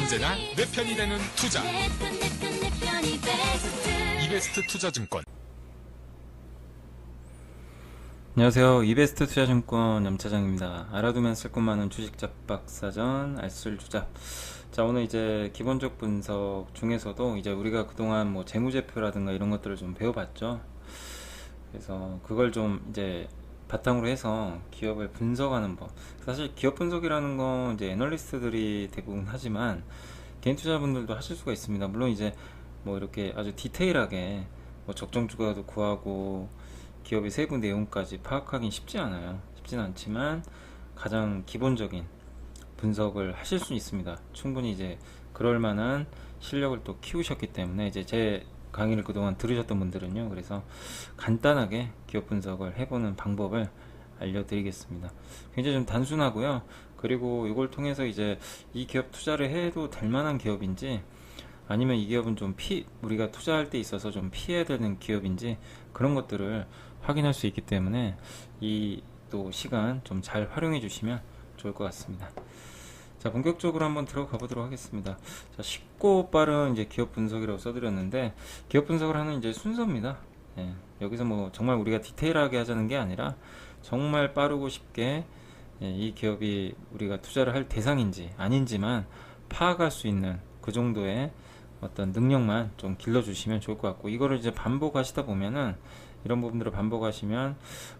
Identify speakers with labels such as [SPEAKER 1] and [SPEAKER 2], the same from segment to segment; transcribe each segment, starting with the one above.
[SPEAKER 1] 언제나 내 편이 되는 투자 이베스트 투자증권
[SPEAKER 2] 안녕하세요. 이베스트 투자증권 염차장입니다. 알아두면 쓸 것 많은 주식 잡 박사전 알쓸 주잡. 자 오늘 이제 기본적 분석 중에서도 이제 우리가 그동안 뭐 재무제표라든가 이런 것들을 좀 배워봤죠. 그래서 그걸 좀 이제 바탕으로 해서 기업을 분석하는 법. 사실 기업 분석이라는 건 이제 애널리스트들이 대부분 하지만 개인 투자분들도 하실 수가 있습니다. 물론 이제 뭐 이렇게 아주 디테일하게 뭐 적정 주가도 구하고 기업의 세부 내용까지 파악하긴 쉽지 않아요. 쉽진 않지만 가장 기본적인 분석을 하실 수 있습니다. 충분히 이제 그럴 만한 실력을 또 키우셨기 때문에 이제 제 강의를 그동안 들으셨던 분들은요. 그래서 간단하게 기업 분석을 해보는 방법을 알려드리겠습니다. 굉장히 좀 단순하고요. 그리고 이걸 통해서 이제 이 기업 투자를 해도 될 만한 기업인지 아니면 이 기업은 좀 피, 우리가 투자할 때 있어서 좀 피해야 되는 기업인지 그런 것들을 확인할 수 있기 때문에 이 또 시간 좀 잘 활용해 주시면 좋을 것 같습니다. 자, 본격적으로 한번 들어가 보도록 하겠습니다. 자, 쉽고 빠른 이제 기업 분석이라고 써드렸는데, 기업 분석을 하는 이제 순서입니다. 예, 여기서 뭐 정말 우리가 디테일하게 하자는 게 아니라, 정말 빠르고 쉽게 예, 이 기업이 우리가 투자를 할 대상인지 아닌지만 파악할 수 있는 그 정도의 어떤 능력만 좀 길러주시면 좋을 것 같고, 이거를 이제 반복하시다 보면은, 이런 부분들을 반복하시면,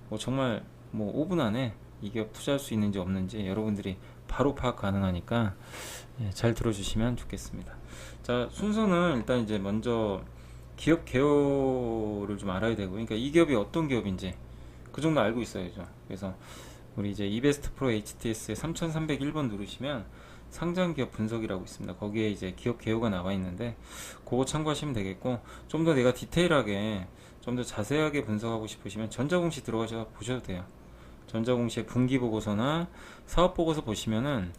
[SPEAKER 2] 뭐 정말 뭐 5분 안에 이 기업 투자할 수 있는지 없는지 여러분들이 바로 파악 가능하니까 예, 잘 들어주시면 좋겠습니다. 자 순서는 일단 이제 먼저 기업 개요를 좀 알아야 되고, 그러니까 이 기업이 어떤 기업인지 그 정도 알고 있어야죠. 그래서 우리 이제 이베스트 프로 HTS에 3301번 누르시면 상장 기업 분석이라고 있습니다. 거기에 이제 기업 개요가 나와 있는데 그거 참고하시면 되겠고 좀 더 내가 디테일하게 좀 더 자세하게 분석하고 싶으시면 전자공시 들어가셔서 보셔도 돼요. 전자공시의 분기 보고서나 사업 보고서 보시면은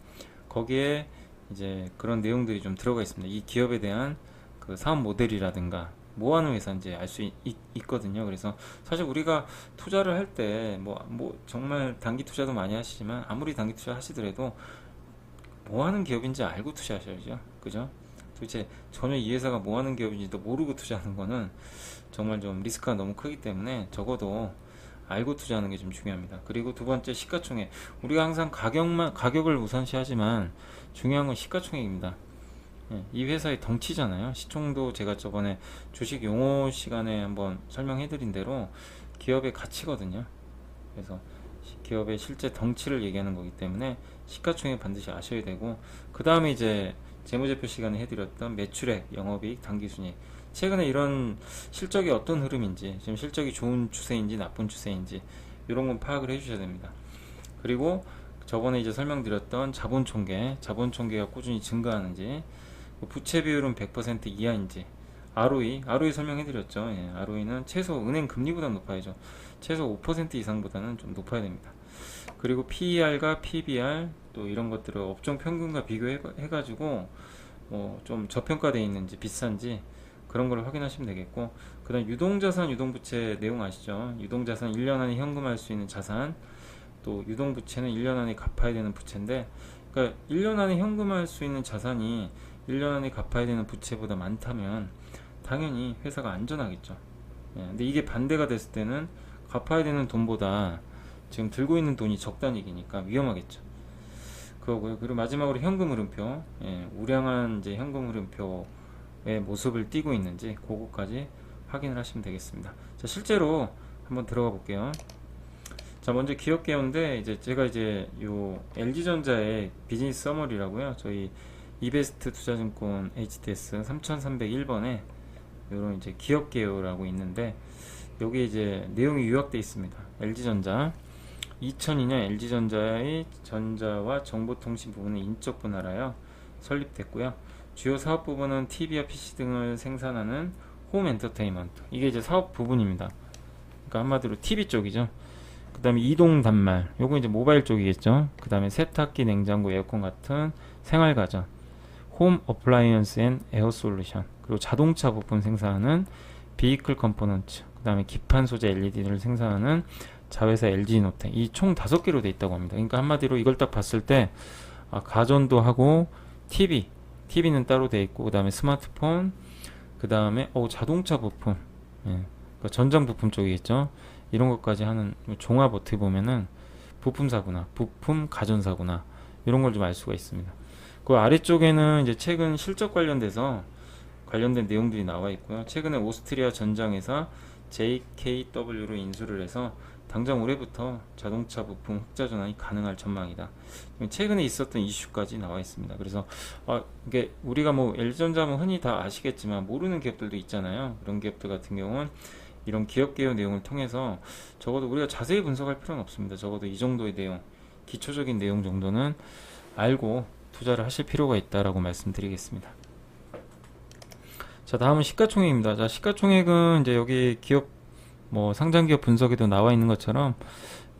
[SPEAKER 2] 거기에 이제 그런 내용들이 좀 들어가 있습니다. 이 기업에 대한 그 사업 모델이라든가 뭐 하는 회사인지 알 수 있거든요. 그래서 사실 우리가 투자를 할 때 뭐 뭐 정말 단기 투자도 많이 하시지만 아무리 단기 투자 하시더라도 뭐 하는 기업인지 알고 투자하셔야죠. 그죠? 도대체 전혀 이 회사가 뭐 하는 기업인지도 모르고 투자하는 거는 정말 좀 리스크가 너무 크기 때문에 적어도 알고 투자하는 게 좀 중요합니다. 그리고 두 번째 시가총액. 우리가 항상 가격만 가격을 우선시하지만 중요한 건 시가총액입니다. 예, 이 회사의 덩치잖아요. 시총도 제가 저번에 주식 용어 시간에 한번 설명해 드린 대로 기업의 가치거든요. 그래서 시- 기업의 실제 덩치를 얘기하는 거기 때문에 시가총액 반드시 아셔야 되고 그 다음에 이제 재무제표 시간에 해드렸던 매출액, 영업이익, 당기순이익 최근에 이런 실적이 어떤 흐름인지 지금 실적이 좋은 추세인지 나쁜 추세인지 이런 건 파악을 해주셔야 됩니다. 그리고 저번에 이제 설명드렸던 자본 총계, 자본 총계가 꾸준히 증가하는지 그 부채 비율은 100% 이하인지 ROE, ROE 설명해드렸죠. 예, ROE는 최소 은행 금리보다 높아야죠. 최소 5% 이상보다는 좀 높아야 됩니다. 그리고 PER과 PBR 또 이런 것들을 업종 평균과 비교해가지고 뭐 좀 저평가되어 있는지 비싼지 그런 걸 확인하시면 되겠고 그 다음 유동자산 유동부채 내용 아시죠? 유동자산 1년 안에 현금할 수 있는 자산 또 유동부채는 1년 안에 갚아야 되는 부채인데 그러니까 1년 안에 현금할 수 있는 자산이 1년 안에 갚아야 되는 부채보다 많다면 당연히 회사가 안전하겠죠. 예, 근데 이게 반대가 됐을 때는 갚아야 되는 돈보다 지금 들고 있는 돈이 적다는 얘기니까 위험하겠죠. 그거고요. 그리고 마지막으로 현금 흐름표. 예, 우량한 이제 현금 흐름표 의 모습을 띄고 있는지 그거까지 확인을 하시면 되겠습니다. 자, 실제로 한번 들어가 볼게요. 자, 먼저 기업 개요인데 이제 제가 이제 요 LG전자의 비즈니스 서머리라고요. 저희 이베스트 투자증권 HTS 3301번에 요런 이제 기업 개요라고 있는데 여기 이제 내용이 요약돼 있습니다. LG전자 2002년 LG전자의 전자와 정보통신 부분은 인적 분할하여 설립됐고요. 주요 사업 부분은 TV와 PC 등을 생산하는 홈 엔터테인먼트. 이게 이제 사업 부분입니다. 그러니까 한마디로 TV 쪽이죠. 그 다음에 이동 단말. 요거 이제 모바일 쪽이겠죠. 그 다음에 세탁기, 냉장고, 에어컨 같은 생활 가전. 홈 어플라이언스 앤 에어 솔루션. 그리고 자동차 부품 생산하는 비이클 컴포넌트. 그 다음에 기판 소재 LED를 생산하는 자회사 LG 노텍. 이 총 다섯 개로 돼 있다고 합니다. 그러니까 한마디로 이걸 딱 봤을 때 아, 가전도 하고 TV TV는 따로 돼 있고 그 다음에 스마트폰 그 다음에 어 자동차 부품. 예. 그러니까 전장 부품 쪽이겠죠? 이런 것까지 하는 종합 어떻게 보면은 부품 사구나 부품 가전 사구나 이런 걸 좀 알 수가 있습니다. 그 아래쪽에는 이제 최근 실적 관련돼서 관련된 내용들이 나와 있고요. 최근에 오스트리아 전장회사 JKW로 인수를 해서 당장 올해부터 자동차 부품 흑자 전환이 가능할 전망이다. 최근에 있었던 이슈까지 나와 있습니다. 그래서 어, 이게 우리가 뭐 LG전자는 흔히 다 아시겠지만 모르는 기업들도 있잖아요. 그런 기업들 같은 경우는 이런 기업 개요 내용을 통해서 적어도 우리가 자세히 분석할 필요는 없습니다. 적어도 이 정도의 내용, 기초적인 내용 정도는 알고 투자를 하실 필요가 있다라고 말씀드리겠습니다. 자, 다음은 시가총액입니다. 자, 시가총액은 이제 여기 기업 뭐 상장 기업 분석에도 나와 있는 것처럼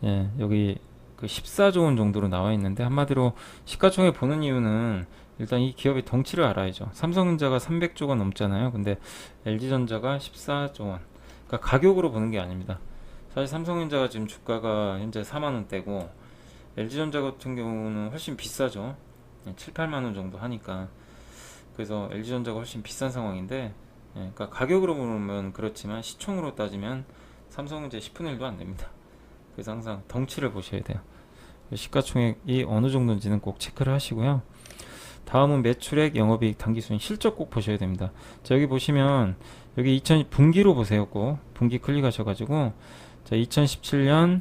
[SPEAKER 2] 예, 여기 그 14조 원 정도로 나와 있는데 한마디로 시가총액 보는 이유는 일단 이 기업의 덩치를 알아야죠. 삼성전자가 300조가 넘잖아요. 근데 LG전자가 14조 원. 그러니까 가격으로 보는 게 아닙니다. 사실 삼성전자가 지금 주가가 현재 4만 원대고 LG전자 같은 경우는 훨씬 비싸죠. 7, 8만 원 정도 하니까. 그래서 LG전자가 훨씬 비싼 상황인데 예, 그러니까 가격으로 보면 그렇지만 시총으로 따지면 삼성전자 10분의 1도 안 됩니다. 그래서 항상 덩치를 보셔야 돼요. 시가총액이 어느 정도인지는 꼭 체크를 하시고요. 다음은 매출액, 영업이익, 당기순 실적 꼭 보셔야 됩니다. 자, 여기 보시면 여기 2000 분기로 보세요. 꼭 분기 클릭하셔가지고 자 2017년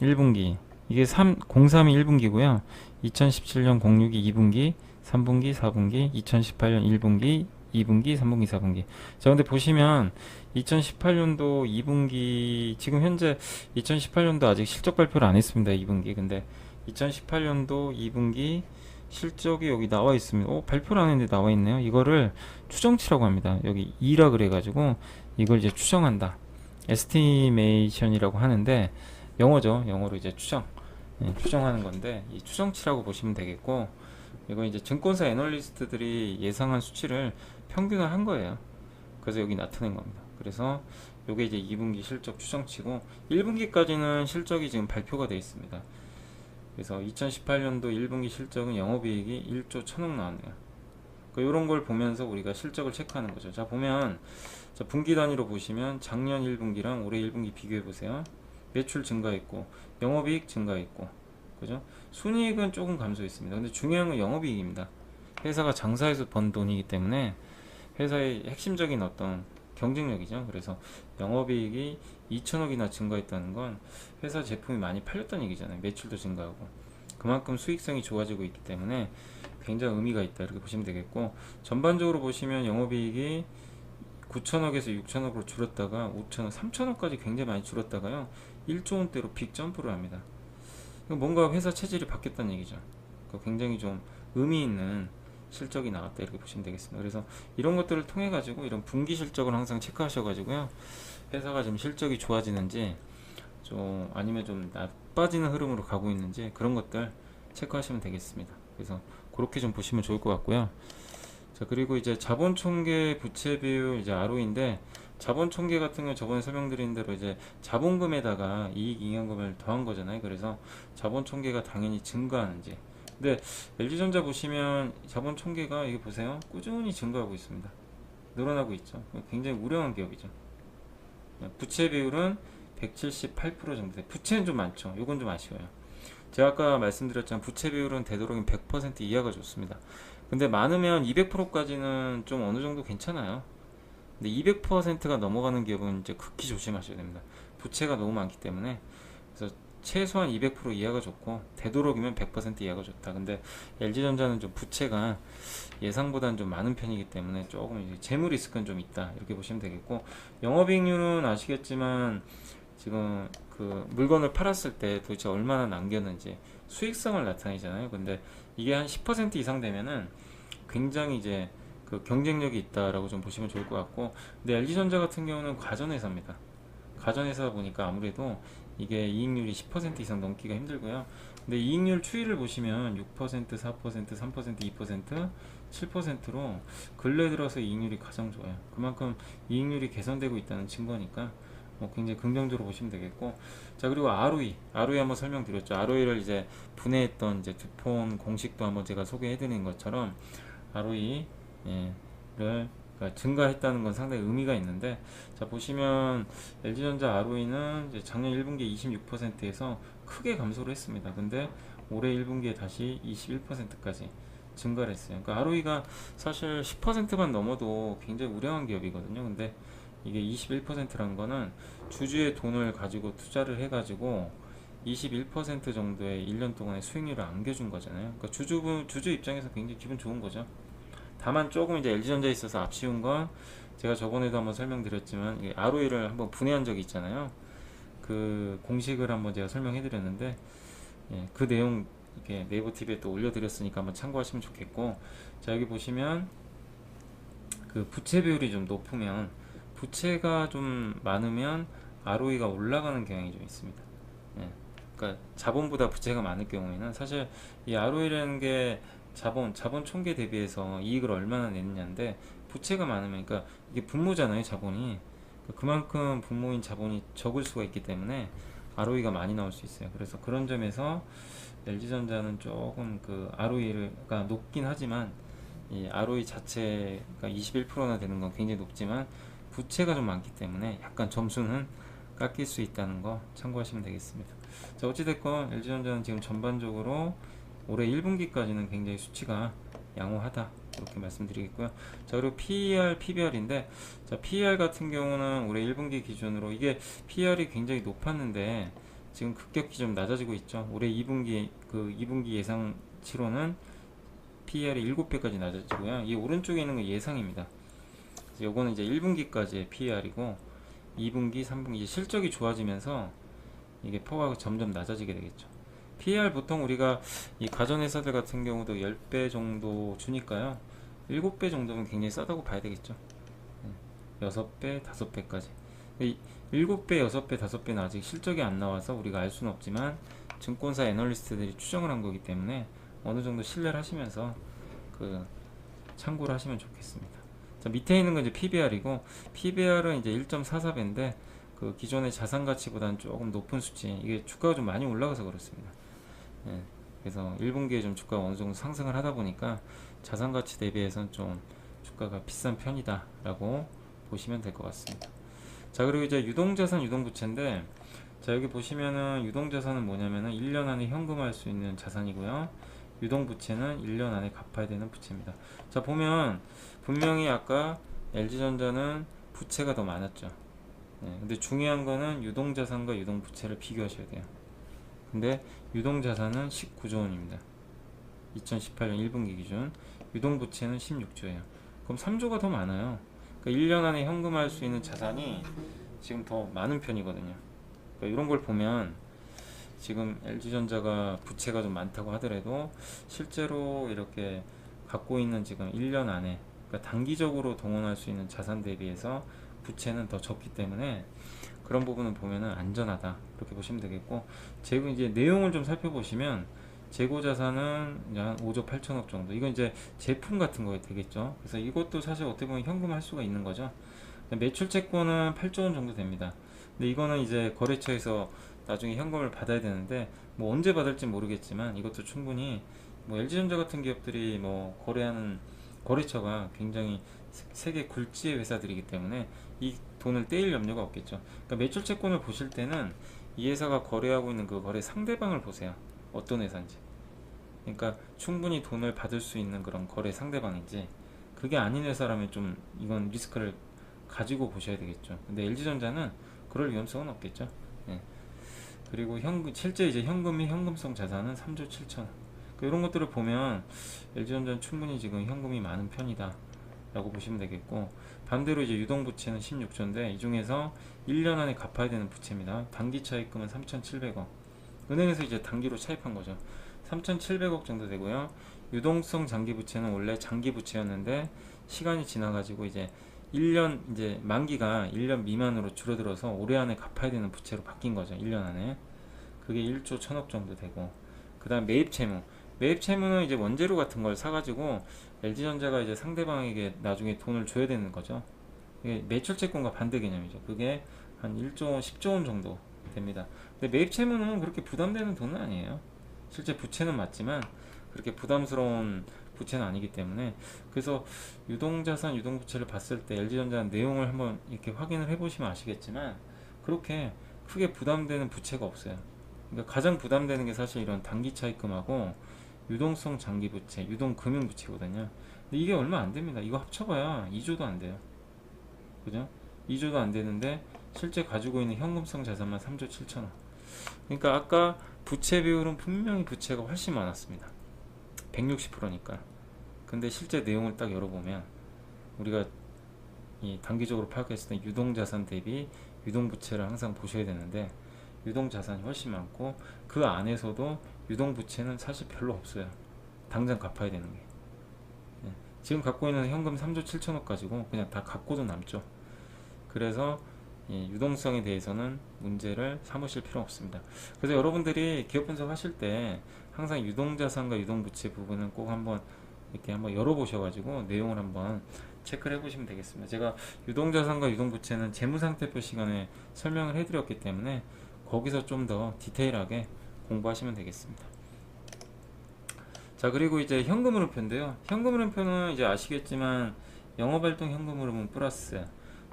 [SPEAKER 2] 1분기 이게 3 03이 1분기고요. 2017년 06이 2분기, 3분기, 4분기, 2018년 1분기, 2분기, 3분기, 4분기. 자, 근데 보시면 2018년도 2분기 지금 현재 2018년도 아직 실적 발표를 안 했습니다. 2분기. 근데 2018년도 2분기 실적이 여기 나와 있습니다. 어, 발표를 안 했는데 나와 있네요. 이거를 추정치라고 합니다. 여기 2라 그래 가지고 이걸 이제 추정한다. 에스티메이션이라고 하는데 영어죠. 영어로 이제 추정. 예, 추정하는 건데 이 추정치라고 보시면 되겠고 이거 이제 증권사 애널리스트들이 예상한 수치를 평균을 한 거예요. 그래서 여기 나타낸 겁니다. 그래서 요게 이제 2분기 실적 추정치고 1분기까지는 실적이 지금 발표가 되어 있습니다. 그래서 2018년도 1분기 실적은 영업이익이 1조 1000억 나왔네요. 그 이런 걸 보면서 우리가 실적을 체크하는 거죠. 자 보면 자 분기 단위로 보시면 작년 1분기랑 올해 1분기 비교해 보세요. 매출 증가했고 영업이익 증가했고 그죠? 순이익은 조금 감소했습니다. 근데 중요한 건 영업이익입니다. 회사가 장사해서 번 돈이기 때문에 회사의 핵심적인 어떤 경쟁력이죠. 그래서 영업이익이 2천억이나 증가했다는 건 회사 제품이 많이 팔렸다는 얘기잖아요. 매출도 증가하고 그만큼 수익성이 좋아지고 있기 때문에 굉장히 의미가 있다 이렇게 보시면 되겠고 전반적으로 보시면 영업이익이 9천억에서 6천억으로 줄었다가 5천억, 3천억까지 굉장히 많이 줄었다가요 1조 원대로 빅 점프를 합니다. 뭔가 회사 체질이 바뀌었다는 얘기죠. 굉장히 좀 의미 있는 실적이 나왔다 이렇게 보시면 되겠습니다. 그래서 이런 것들을 통해 가지고 이런 분기 실적을 항상 체크하셔 가지고요. 회사가 지금 실적이 좋아지는지 좀 아니면 좀 나빠지는 흐름으로 가고 있는지 그런 것들 체크하시면 되겠습니다. 그래서 그렇게 좀 보시면 좋을 것 같고요. 자 그리고 이제 자본 총계 부채 비율 이제 ROE인데 자본 총계 같은 건 저번에 설명드린 대로 이제 자본금에다가 이익 잉여금을 더한 거잖아요. 그래서 자본 총계가 당연히 증가하는지 근데 LG전자 보시면 자본 총계가 이게 보세요. 꾸준히 증가하고 있습니다. 늘어나고 있죠. 굉장히 우려한 기업이죠. 부채 비율은 178% 정도 돼. 부채는 좀 많죠. 이건 좀 아쉬워요. 제가 아까 말씀드렸지만 부채 비율은 되도록이면 100% 이하가 좋습니다. 근데 많으면 200%까지는 좀 어느 정도 괜찮아요. 근데 200%가 넘어가는 기업은 이제 극히 조심하셔야 됩니다. 부채가 너무 많기 때문에 그래서 최소한 200% 이하가 좋고 되도록이면 100% 이하가 좋다. 근데 LG전자는 좀 부채가 예상보다는 좀 많은 편이기 때문에 조금 재무 리스크는 좀 있다. 이렇게 보시면 되겠고 영업이익률은 아시겠지만 지금 그 물건을 팔았을 때 도대체 얼마나 남겼는지 수익성을 나타내잖아요. 근데 이게 한 10% 이상 되면은 굉장히 이제 그 경쟁력이 있다라고 좀 보시면 좋을 것 같고 근데 LG전자 같은 경우는 가전회사입니다. 가전회사 보니까 아무래도 이게 이익률이 10% 이상 넘기가 힘들고요. 근데 이익률 추이를 보시면 6%, 4%, 3%, 2%, 7%로 근래 들어서 이익률이 가장 좋아요. 그만큼 이익률이 개선되고 있다는 증거니까 뭐 굉장히 긍정적으로 보시면 되겠고 자 그리고 ROE ROE 한번 설명드렸죠 ROE를 이제 분해했던 이제 두폰 공식도 한번 제가 소개해드린 것처럼 ROE 예, 를 그러니까 증가했다는 건 상당히 의미가 있는데 자 보시면 LG전자 ROE는 작년 1분기에 26%에서 크게 감소를 했습니다. 근데 올해 1분기에 다시 21%까지 증가를 했어요. 그러니까 ROE가 사실 10%만 넘어도 굉장히 우량한 기업이거든요. 근데 이게 21%라는 거는 주주의 돈을 가지고 투자를 해가지고 21% 정도의 1년 동안의 수익률을 안겨준 거잖아요. 그러니까 주주 주주 입장에서 굉장히 기분 좋은 거죠. 다만 조금 이제 LG전자에 있어서 아쉬운 건 제가 저번에도 한번 설명드렸지만 이 ROE를 한번 분해한 적이 있잖아요. 그 공식을 한번 제가 설명해드렸는데 예, 그 내용 이렇게 네이버 TV에 또 올려드렸으니까 한번 참고하시면 좋겠고 자 여기 보시면 그 부채 비율이 좀 높으면 부채가 좀 많으면 ROE가 올라가는 경향이 좀 있습니다. 예. 그러니까 자본보다 부채가 많을 경우에는 사실 이 ROE라는 게 자본 자본 총계 대비해서 이익을 얼마나 내느냐인데 부채가 많으면 그러니까 이게 분모잖아요 자본이 그만큼 분모인 자본이 적을 수가 있기 때문에 ROE가 많이 나올 수 있어요. 그래서 그런 점에서 LG전자는 조금 그 ROE가 높긴 하지만 이 ROE 자체가 21%나 되는 건 굉장히 높지만 부채가 좀 많기 때문에 약간 점수는 깎일 수 있다는 거 참고하시면 되겠습니다. 자 어찌됐건 LG전자는 지금 전반적으로 올해 1분기까지는 굉장히 수치가 양호하다 이렇게 말씀드리겠고요. 자 그리고 PER, PBR인데 자 PER 같은 경우는 올해 1분기 기준으로 이게 PER이 굉장히 높았는데 지금 급격히 좀 낮아지고 있죠. 올해 2분기 그 2분기 예상치로는 PER이 7배까지 낮아지고요. 이 오른쪽에 있는 건 예상입니다. 요거는 이제 1분기까지의 PER이고 2분기, 3분기 이제 실적이 좋아지면서 이게 퍼가 점점 낮아지게 되겠죠. PER 보통 우리가 이 가전회사들 같은 경우도 10배 정도 주니까요. 7배 정도면 굉장히 싸다고 봐야 되겠죠. 6배, 5배까지. 7배, 6배, 5배는 아직 실적이 안 나와서 우리가 알 수는 없지만 증권사 애널리스트들이 추정을 한 거기 때문에 어느 정도 신뢰를 하시면서 그 참고를 하시면 좋겠습니다. 자, 밑에 있는 건 이제 PBR이고 PBR은 이제 1.44배인데 그 기존의 자산 가치보다는 조금 높은 수치. 이게 주가가 좀 많이 올라가서 그렇습니다. 예, 그래서 1분기에 좀 주가가 어느 정도 상승을 하다 보니까 자산 가치 대비해서는 좀 주가가 비싼 편이다라고 보시면 될 것 같습니다. 자, 그리고 이제 유동자산, 유동부채인데 자, 여기 보시면은 유동자산은 뭐냐면은 1년 안에 현금화할 수 있는 자산이고요. 유동부채는 1년 안에 갚아야 되는 부채입니다. 자, 보면 분명히 아까 LG전자는 부채가 더 많았죠. 네, 근데 중요한 거는 유동자산과 유동부채를 비교하셔야 돼요. 근데 유동자산은 19조 원입니다. 2018년 1분기 기준. 유동부채는 16조예요. 그럼 3조가 더 많아요. 그러니까 1년 안에 현금화할 수 있는 자산이 지금 더 많은 편이거든요. 그러니까 이런 걸 보면 지금 LG전자가 부채가 좀 많다고 하더라도 실제로 이렇게 갖고 있는 지금 1년 안에 그러니까 단기적으로 동원할 수 있는 자산 대비해서 부채는 더 적기 때문에 그런 부분은 보면은 안전하다. 그렇게 보시면 되겠고 재고 이제 내용을 좀 살펴보시면 재고 자산은 한 5조 8천억 정도. 이건 이제 제품 같은 거에 되겠죠. 그래서 이것도 사실 어떻게 보면 현금할 수가 있는 거죠. 매출 채권은 8조 원 정도 됩니다. 근데 이거는 이제 거래처에서 나중에 현금을 받아야 되는데 뭐 언제 받을지 모르겠지만 이것도 충분히 뭐 LG전자 같은 기업들이 뭐 거래하는 거래처가 굉장히 세- 세계 굴지의 회사들이기 때문에 이 돈을 떼일 염려가 없겠죠. 그러니까 매출 채권을 보실 때는 이 회사가 거래하고 있는 그 거래 상대방을 보세요. 어떤 회사인지. 그러니까 충분히 돈을 받을 수 있는 그런 거래 상대방인지 그게 아닌 회사라면 좀 이건 리스크를 가지고 보셔야 되겠죠. 근데 LG전자는 그럴 위험성은 없겠죠. 예. 그리고 현금 실제 이제 현금이 현금성 자산은 3조 7천. 그 이런 것들을 보면 LG전자는 충분히 지금 현금이 많은 편이다. 라고 보시면 되겠고 반대로 이제 유동부채는 16조인데 이 중에서 1년 안에 갚아야 되는 부채입니다. 단기 차입금은 3,700억. 은행에서 이제 단기로 차입한 거죠. 3,700억 정도 되고요. 유동성 장기 부채는 원래 장기 부채였는데 시간이 지나가지고 이제 1년 이제 만기가 1년 미만으로 줄어들어서 올해 안에 갚아야 되는 부채로 바뀐 거죠. 1년 안에. 그게 1조 1000억 정도 되고 그 다음 매입 채무. 매입 채무는 이제 원재료 같은 걸 사가지고 LG전자가 이제 상대방에게 나중에 돈을 줘야 되는 거죠. 이게 매출 채권과 반대 개념이죠. 그게 한 1조 원, 10조 원 정도 됩니다. 근데 매입 채무는 그렇게 부담되는 돈은 아니에요. 실제 부채는 맞지만 그렇게 부담스러운 부채는 아니기 때문에 그래서 유동자산, 유동부채를 봤을 때 LG전자 내용을 한번 이렇게 확인을 해보시면 아시겠지만 그렇게 크게 부담되는 부채가 없어요. 그러니까 가장 부담되는 게 사실 이런 단기 차입금하고 유동성 장기 부채, 유동 금융 부채거든요. 근데 이게 얼마 안 됩니다. 이거 합쳐봐야 2조도 안 돼요. 그죠? 2조도 안 되는데 실제 가지고 있는 현금성 자산만 3조 7천억. 그러니까 아까 부채 비율은 분명히 부채가 훨씬 많았습니다. 160%니까. 근데 실제 내용을 딱 열어보면 우리가 이 단기적으로 파악했을 때 유동 자산 대비 유동 부채를 항상 보셔야 되는데 유동 자산이 훨씬 많고 그 안에서도 유동 부채는 사실 별로 없어요. 당장 갚아야 되는 게. 예. 지금 갖고 있는 현금 3조 7천억 가지고 그냥 다 갖고도 남죠. 그래서 이 유동성에 대해서는 문제를 삼으실 필요 없습니다. 그래서 여러분들이 기업 분석하실 때 항상 유동자산과 유동부채 부분은 꼭 한번 이렇게 한번 열어보셔가지고 내용을 한번 체크를 해보시면 되겠습니다. 제가 유동자산과 유동부채는 재무상태표 시간에 설명을 해드렸기 때문에 거기서 좀 더 디테일하게 공부하시면 되겠습니다. 자 그리고 이제 현금 흐름표인데요. 현금 흐름표는 이제 아시겠지만 영업활동 현금 흐름은 플러스,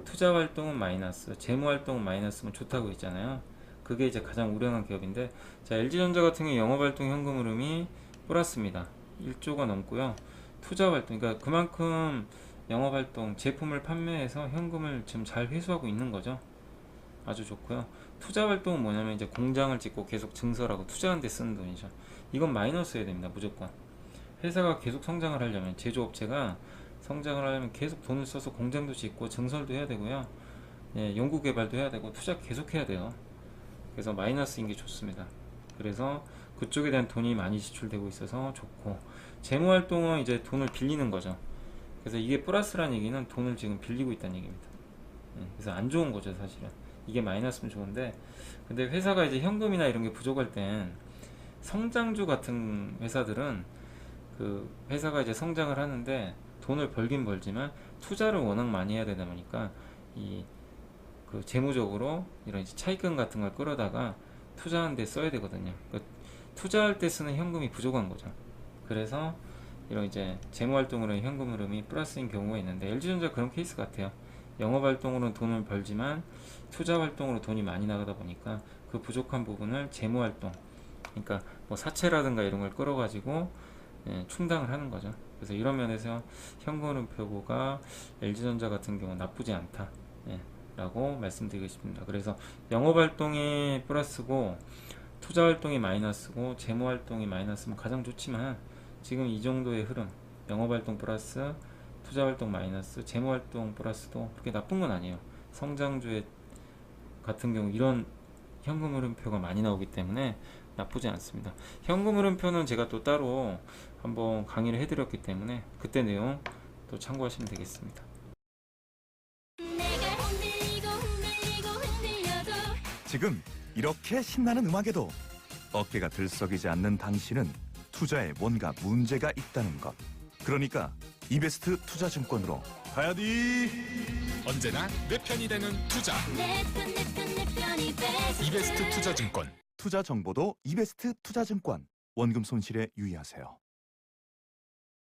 [SPEAKER 2] 투자 활동은 마이너스, 재무 활동은 마이너스면 좋다고 했잖아요. 그게 이제 가장 우량한 기업인데, 자 LG전자 같은 경우 영업 활동 현금 흐름이 플러스입니다. 1조가 넘고요. 투자 활동, 그러니까 그만큼 영업 활동 제품을 판매해서 현금을 지금 잘 회수하고 있는 거죠. 아주 좋고요. 투자 활동은 뭐냐면 이제 공장을 짓고 계속 증설하고 투자하는 데 쓰는 돈이죠. 이건 마이너스여야 됩니다. 무조건. 회사가 계속 성장을 하려면 제조업체가 성장을 하려면 계속 돈을 써서 공장도 짓고 증설도 해야 되고요. 예, 연구 개발도 해야 되고 투자 계속 해야 돼요. 그래서 마이너스인 게 좋습니다. 그래서 그쪽에 대한 돈이 많이 지출되고 있어서 좋고 재무 활동은 이제 돈을 빌리는 거죠. 그래서 이게 플러스라는 얘기는 돈을 지금 빌리고 있다는 얘기입니다. 예, 그래서 안 좋은 거죠, 사실은. 이게 마이너스면 좋은데 근데 회사가 이제 현금이나 이런 게 부족할 땐 성장주 같은 회사들은 그 회사가 이제 성장을 하는데 돈을 벌긴 벌지만 투자를 워낙 많이 해야 되다 보니까 이 그 재무적으로 이런 차입금 같은 걸 끌어다가 투자하는 데 써야 되거든요. 그 투자할 때 쓰는 현금이 부족한 거죠. 그래서 이런 이제 재무 활동으로 현금 흐름이 플러스인 경우가 있는데 LG전자 그런 케이스 같아요. 영업 활동으로는 돈을 벌지만 투자 활동으로 돈이 많이 나가다 보니까 그 부족한 부분을 재무 활동, 그러니까 뭐 사채라든가 이런 걸 끌어가지고 예, 충당을 하는 거죠. 그래서 이런 면에서 현금흐름표가 LG전자 같은 경우 나쁘지 않다. 예, 라고 말씀드리고 싶습니다. 그래서 영업활동이 플러스고 투자활동이 마이너스고 재무활동이 마이너스면 가장 좋지만 지금 이 정도의 흐름 영업활동 플러스 투자활동 마이너스 재무활동 플러스도 그렇게 나쁜 건 아니에요. 성장주의 같은 경우 이런 현금 흐름표가 많이 나오기 때문에 나쁘지 않습니다. 현금 흐름표는 제가 또 따로 한번 강의를 해드렸기 때문에 그때 내용 또 참고하시면 되겠습니다.
[SPEAKER 3] 지금 이렇게 신나는 음악에도 어깨가 들썩이지 않는 당신은 투자에 뭔가 문제가 있다는 것. 그러니까 이베스트 투자증권으로 가야지.
[SPEAKER 1] 언제나 내 편이 되는 투자
[SPEAKER 4] 내편내 편내 편이 베스트
[SPEAKER 1] 이베스트 투자증권
[SPEAKER 3] 투자 정보도 이베스트 투자증권. 원금 손실에 유의하세요.